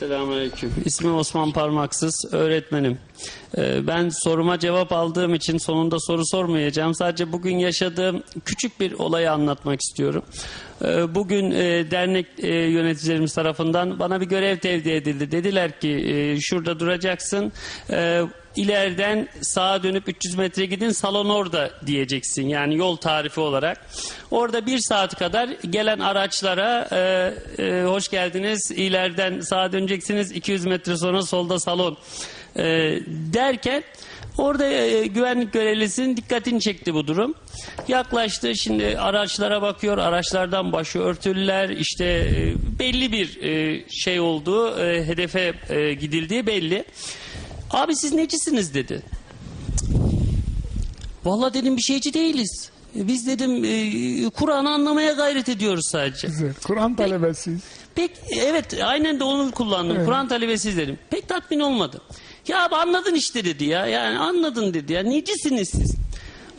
Selamünaleyküm. İsmim Osman Parmaksız, öğretmenim. Ee, Ben soruma cevap aldığım için sonunda soru sormayacağım. Sadece bugün yaşadığım küçük bir olayı anlatmak istiyorum. Ee, Bugün e, dernek e, yöneticilerimiz tarafından bana bir görev tevdi edildi. Dediler ki e, şurada duracaksın. İleriden sağa dönüp 300 metre gidin salon orada diyeceksin. Yani yol tarifi olarak. Orada bir saat kadar gelen araçlara e, e, hoş geldiniz. İleriden sağa döneceksiniz. 200 metre sonra solda salon e, derken Orada e, güvenlik görevlisinin dikkatini çekti bu durum. Yaklaştı şimdi araçlara bakıyor. Araçlardan başı örtüller işte e, belli bir e, şey olduğu e, hedefe e, gidildiği belli. Abi siz necisiniz dedi. Vallahi dedim bir şeyci değiliz. Biz dedim e, Kur'an'ı anlamaya gayret ediyoruz sadece. Güzel. Kur'an talebesiyiz. Pek evet aynen de onu kullandım. Evet. Kur'an talebesiz dedim. Pek tatmin olmadı. Ya abi anladın işte dedi ya. Yani anladın dedi ya. Necisiniz siz?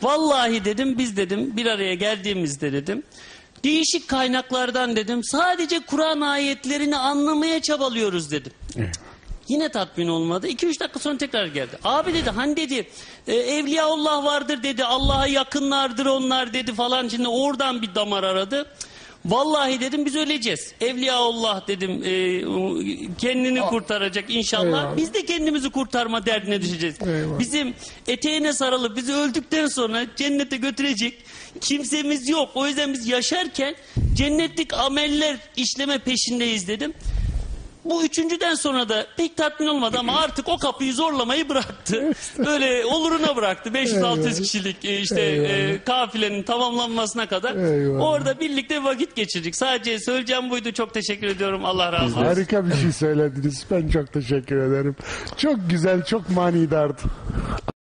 Vallahi dedim biz dedim bir araya geldiğimizde dedim. Değişik kaynaklardan dedim. Sadece Kur'an ayetlerini anlamaya çabalıyoruz dedim. Yine tatmin olmadı. 2-3 dakika sonra tekrar geldi. Abi dedi hani dedi e, Evliyaullah vardır dedi. Allah'a yakınlardır onlar dedi falan. Şimdi oradan bir damar aradı. Vallahi dedim biz öleceğiz. Evliyaullah dedim e, kendini kurtaracak inşallah. Eyvallah. Biz de kendimizi kurtarma derdine düşeceğiz. Eyvallah. Bizim eteğine sarılıp bizi öldükten sonra cennete götürecek kimsemiz yok. O yüzden biz yaşarken cennetlik ameller işleme peşindeyiz dedim. Bu üçüncüden sonra da pek tatmin olmadı ama artık o kapıyı zorlamayı bıraktı. Böyle oluruna bıraktı. 500-600 Eyvallah. kişilik e, işte e, kafilenin tamamlanmasına kadar. Eyvallah. Orada birlikte vakit geçirdik. Sadece söyleyeceğim buydu. Çok teşekkür ediyorum. Allah razı olsun. Harika bir şey söylediniz. Ben çok teşekkür ederim. Çok güzel, çok manidardı.